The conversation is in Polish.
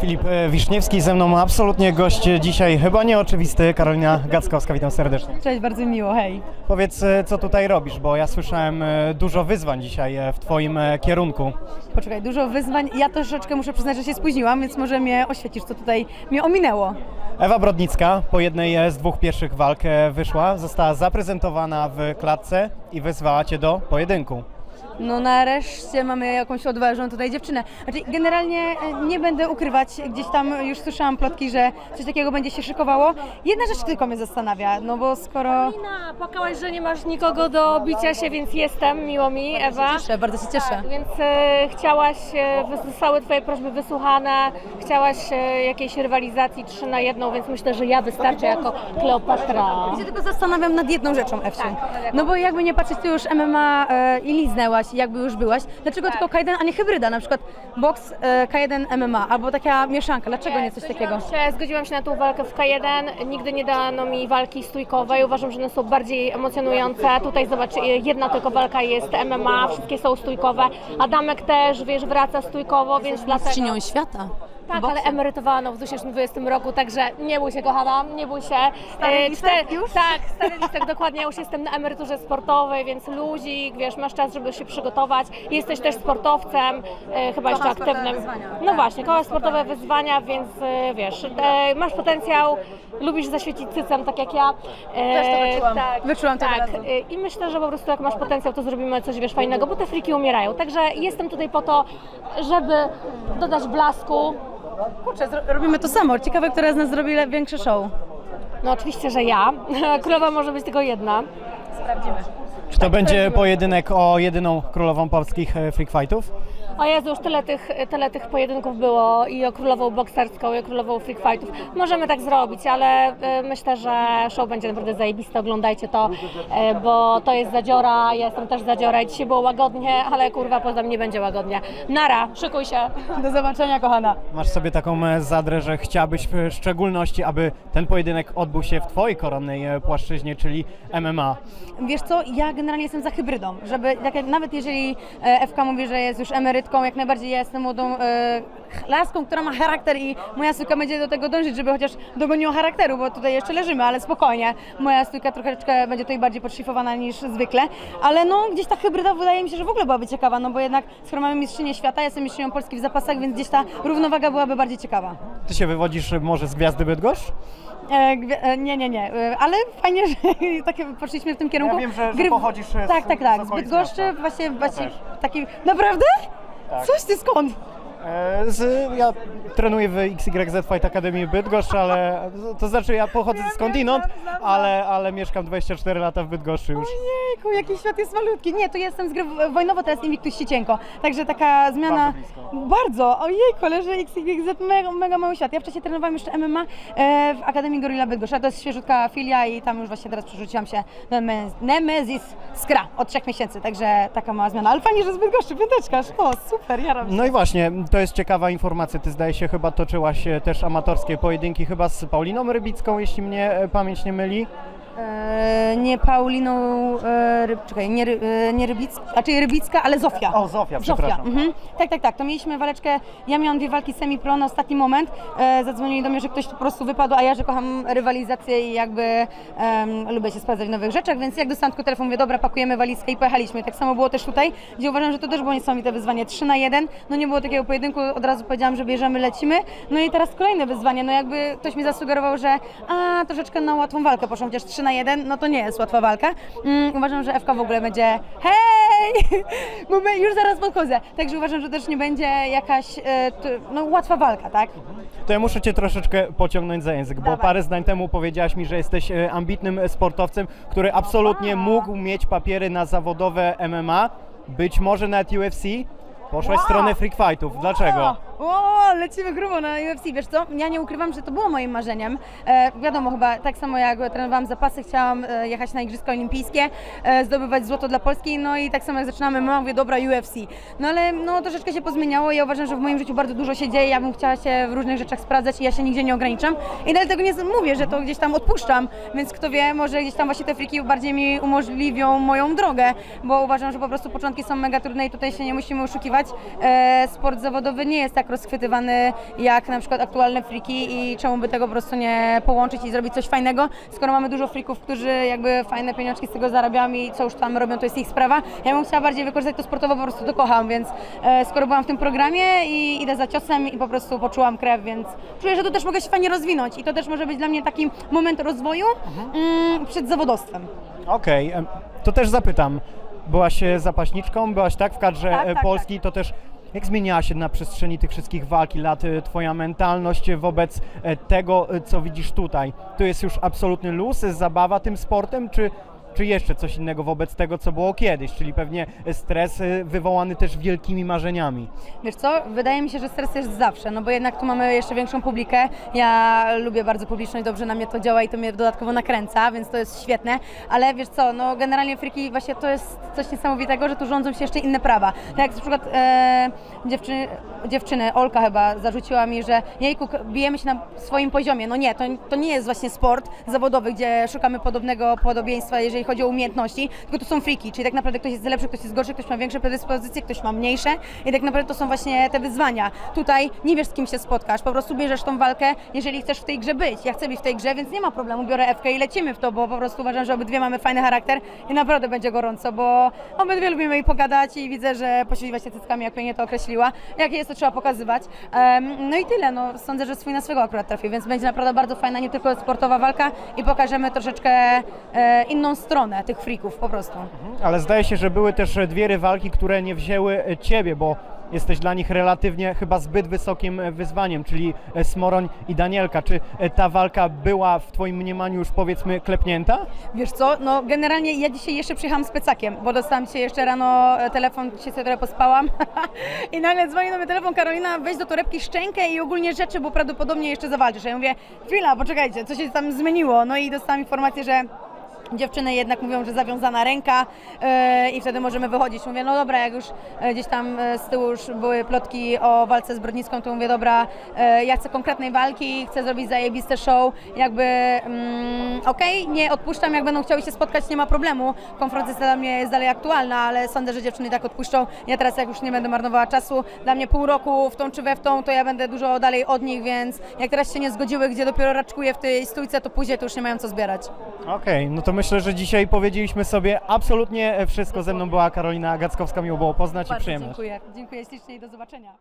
Filip e, Wiszniewski ze mną, absolutnie gość dzisiaj chyba nieoczywisty, Karolina Gackowska, witam serdecznie. Cześć, bardzo miło, hej. Powiedz, e, co tutaj robisz, bo ja słyszałem e, dużo wyzwań dzisiaj w Twoim kierunku. Poczekaj, dużo wyzwań. Ja troszeczkę muszę przyznać, że się spóźniłam, więc może mnie oświecisz, co tutaj mnie ominęło. Ewa Brodnicka po jednej z dwóch pierwszych walk wyszła, została zaprezentowana w klatce i wezwała Cię do pojedynku. No nareszcie mamy jakąś odważną tutaj dziewczynę. Znaczy, generalnie e, nie będę ukrywać, gdzieś tam już słyszałam plotki, że coś takiego będzie się szykowało. Jedna rzecz tylko mnie zastanawia, no bo skoro... Karolina, płakałaś, że nie masz nikogo do bicia się, więc jestem, miło mi, Ewa. Cieszę, bardzo się cieszę. Tak, więc e, chciałaś, e, zostały Twoje prośby wysłuchane, chciałaś e, jakiejś rywalizacji 3 na 1, więc myślę, że ja wystarczę jako Kleopatra. Ja się tylko zastanawiam nad jedną rzeczą, Ewsiu. No bo jakby nie patrzeć, ty już MMA e, i liznęłaś, jakby już byłaś. Dlaczego tylko K1, a nie hybryda? Na przykład boks e, K1 MMA albo taka mieszanka. Dlaczego nie coś takiego? Się, zgodziłam się na tą walkę w K1. Nigdy nie dano mi walki stójkowej. Uważam, że one są bardziej emocjonujące. Tutaj zobacz, jedna tylko walka jest MMA, wszystkie są stójkowe. Adamek też, wiesz, wraca stójkowo, więc dlatego... Mistrzynią świata. Tak, ale emerytowano w 2020 roku, także nie bój się, kochana, nie bój się. Stary E, już? Tak, stary listek, dokładnie. Ja już jestem na emeryturze sportowej, więc luzik, wiesz, masz czas, żeby się przygotować. Jesteś też sportowcem, e, chyba jeszcze aktywnym. wyzwania. No Tak, właśnie, kochasz sportowe wyzwania, więc e, wiesz, e, masz potencjał, lubisz zaświecić cycem, tak jak ja. E, Też to wyczułam. Tak, Wyczułam to tak. E, I myślę, że po prostu jak masz potencjał, to zrobimy coś, wiesz, fajnego, bo te friki umierają. Także jestem tutaj po to, żeby dodać blasku, Kurczę, robimy to samo. Ciekawe, która z nas zrobi większe show. No oczywiście, że ja. Królowa może być tylko jedna. Sprawdzimy. Czy to będzie pojedynek o jedyną królową polskich e, freak fightów? O Jezu, już tyle tych, tyle tych pojedynków było i o królową bokserską, i o królową freak fightów. Możemy tak zrobić, ale e, myślę, że show będzie naprawdę zajebiste. Oglądajcie to, e, bo to jest zadziora, ja jestem też zadziora i dzisiaj było łagodnie, ale kurwa potem nie będzie łagodnie. Nara, szykuj się. Do zobaczenia, kochana. Masz sobie taką e, zadrę, że chciałabyś w szczególności, aby ten pojedynek odbył się w Twojej koronnej płaszczyźnie, czyli MMA. Wiesz co, ja generalnie jestem za hybrydą, żeby, tak jak, nawet jeżeli FK mówi, że jest już jak najbardziej ja jestem młodą e, laską, która ma charakter i moja stójka będzie do tego dążyć, żeby chociaż dogoniła charakteru, bo tutaj jeszcze leżymy, ale spokojnie, moja stójka troszeczkę będzie tutaj bardziej podszlifowana niż zwykle, ale no gdzieś ta hybryda wydaje mi się, że w ogóle byłaby ciekawa, no bo jednak skoro mamy mistrzynię świata, ja jestem mistrzynią Polski w zapasach, więc gdzieś ta równowaga byłaby bardziej ciekawa. Ty się wywodzisz może z Gwiazdy Bydgoszcz? E, e, nie, nie, nie, e, ale fajnie, że takie poszliśmy w tym kierunku. Ja wiem, że- że pochodzisz, z- Tak, tak, tak, z z okolic Bydgoszczy, miasta. właśnie, właśnie też. taki, naprawdę? Tak. Coś ty skąd? E, Z, ja trenuję w XYZ Fight Academy Bydgoszcz, ale to znaczy ja pochodzę skądinąd, ale, ale mieszkam 24 lata w Bydgoszczy już. Ojejku, jaki świat jest malutki. Nie, tu jestem z gry wojnowo, teraz Invictus Sicieńko, także taka zmiana... Bardzo blisko. Bardzo, ojejku, ale że XYZ mega, mega mały świat. Ja wcześniej trenowałam jeszcze MMA e, w Akademii Gorilla Bydgoszcz, a to jest świeżutka filia i tam już właśnie teraz przerzuciłam się do Neme- Nemesis Skra od trzech miesięcy, także taka mała zmiana. Ale fajnie, że z Bydgoszczy, piąteczka, o super, jaram się. No i właśnie, to jest ciekawa informacja. Ty zdaje się chyba toczyłaś e, też amatorskie pojedynki chyba z Pauliną Rybicką, jeśli mnie e, pamięć nie myli. E, nie Pauliną, e, ryb, czekaj, nie, Ry- e, nie Rybicka, znaczy Rybicka, ale Zofia. O, Zofia, przepraszam. Mhm. Tak, tak, tak. To mieliśmy waleczkę, ja miałam dwie walki semi-pro na ostatni moment. E, zadzwonili do mnie, że ktoś po prostu wypadł, a ja, że kocham rywalizację i jakby em, lubię się sprawdzać w nowych rzeczach, więc jak dostałam tylko telefon, mówię, dobra, pakujemy walizkę i pojechaliśmy. Tak samo było też tutaj, gdzie uważam, że to też było niesamowite wyzwanie. 3 na 1, no nie było takiego pojedynku, od razu powiedziałam, że bierzemy, lecimy. No i teraz kolejne wyzwanie, no jakby ktoś mi zasugerował, że a, troszeczkę na łatwą walkę poszłam, chociaż 3 na 1, no to nie jest łatwa walka. Mm, uważam, że FK w ogóle będzie hej, bo my już zaraz podchodzę. Także uważam, że też nie będzie jakaś e, t, no, łatwa walka, tak? To ja muszę Cię troszeczkę pociągnąć za język, bo Dawaj. parę zdań temu powiedziałaś mi, że jesteś e, ambitnym e, sportowcem, który absolutnie mógł mieć papiery na zawodowe MMA, być może nawet UFC. Poszłaś w Wow. stronę freak fightów. Dlaczego? O, lecimy grubo na UFC, wiesz co? Ja nie ukrywam, że to było moim marzeniem. E, wiadomo, chyba tak samo jak trenowałam zapasy, chciałam e, jechać na Igrzyska Olimpijskie, e, zdobywać złoto dla Polski, no i tak samo jak zaczynamy, MMA, mówię, dobra, UFC. No ale no troszeczkę się pozmieniało i ja uważam, że w moim życiu bardzo dużo się dzieje, ja bym chciała się w różnych rzeczach sprawdzać i ja się nigdzie nie ograniczam. I dlatego nie mówię, że to gdzieś tam odpuszczam, więc kto wie, może gdzieś tam właśnie te friki bardziej mi umożliwią moją drogę, bo uważam, że po prostu początki są mega trudne i tutaj się nie musimy oszukiwać. E, sport zawodowy nie jest tak tak rozchwytywany jak na przykład aktualne friki i czemu by tego po prostu nie połączyć i zrobić coś fajnego, skoro mamy dużo frików, którzy jakby fajne pieniążki z tego zarabiają i co już tam robią, to jest ich sprawa. Ja bym chciała bardziej wykorzystać to sportowo, po prostu to kocham, więc e, skoro byłam w tym programie i idę za ciosem i po prostu poczułam krew, więc czuję, że to też mogę się fajnie rozwinąć i to też może być dla mnie taki moment rozwoju mm, przed zawodowstwem. Okej, em, to też zapytam. Byłaś e, zapaśniczką, byłaś tak w kadrze Tak, e, tak, Polski, to też jak zmieniała się na przestrzeni tych wszystkich walk i lat e, Twoja mentalność wobec e, tego, e, co widzisz tutaj? To jest już absolutny luz, zabawa tym sportem, czy, czy jeszcze coś innego wobec tego, co było kiedyś, czyli pewnie stres e, wywołany też wielkimi marzeniami? Wiesz co, wydaje mi się, że stres jest zawsze, no bo jednak tu mamy jeszcze większą publikę. Ja lubię bardzo publiczność, dobrze na mnie to działa i to mnie dodatkowo nakręca, więc to jest świetne. Ale wiesz co, no generalnie friki właśnie to jest coś niesamowitego, że tu rządzą się jeszcze inne prawa. Tak jak na przykład e, dziewczyny, dziewczyny, Olka chyba zarzuciła mi, że jejku, bijemy się na swoim poziomie. No nie, to, to nie jest właśnie sport zawodowy, gdzie szukamy podobnego podobieństwa, jeżeli chodzi o umiejętności, tylko to są friki, czyli tak naprawdę ktoś jest lepszy, ktoś jest gorszy, ktoś ma większe predyspozycje, ktoś ma mniejsze i tak naprawdę to są właśnie te wyzwania. Tutaj nie wiesz z kim się spotkasz, po prostu bierzesz tą walkę, jeżeli chcesz w tej grze być. Ja chcę być w tej grze, więc nie ma problemu, biorę F i lecimy w to, bo po prostu uważam, że obydwie mamy fajny charakter i naprawdę będzie gorąco, bo obydwie lubimy i pogadać i widzę, że poświęciła się cyckami, jak pięknie to określiła. Jakie jest, to trzeba pokazywać. Em, no i tyle, no sądzę, że swój na swego akurat trafił, więc będzie naprawdę bardzo fajna, nie tylko sportowa walka i pokażemy troszeczkę e, inną stronę tych frików po prostu. Ale zdaje się, że były też dwie rywalki, które nie wzięły e, ciebie, bo jesteś dla nich relatywnie chyba zbyt wysokim e, wyzwaniem, czyli e, Smoroń i Danielka. Czy ta walka była w twoim mniemaniu już powiedzmy klepnięta? Wiesz co, no generalnie ja dzisiaj jeszcze przyjechałam z plecakiem, bo dostałam dzisiaj jeszcze rano telefon, dzisiaj sobie trochę pospałam i nagle dzwoni do mnie telefon, Karolina, weź do torebki szczękę i ogólnie rzeczy, bo prawdopodobnie jeszcze zawalczysz. Ja mówię, chwila, poczekajcie, co się tam zmieniło? No i dostałam informację, że Dziewczyny jednak mówią, że zawiązana ręka e, i wtedy możemy wychodzić. Mówię, no dobra, jak już e, gdzieś tam e, z tyłu już były plotki o walce z Brodnicką, to mówię, dobra, ja chcę konkretnej walki, chcę zrobić zajebiste show, jakby mm, okej, nie odpuszczam, jak będą chciały się spotkać, nie ma problemu. Konfrontacja dla mnie jest dalej aktualna, ale sądzę, że dziewczyny tak odpuszczą. Ja teraz jak już nie będę marnowała czasu, dla mnie pół roku w tą czy we w tą, to ja będę dużo dalej od nich, więc jak teraz się nie zgodziły, gdzie dopiero raczkuję w tej stójce, to później to już nie mają co zbierać. Okej, no to myślę, że dzisiaj powiedzieliśmy sobie absolutnie wszystko. Ze mną była Karolina Gackowska, miło było poznać i Bardzo przyjemność. dziękuję. Dziękuję ślicznie i do zobaczenia.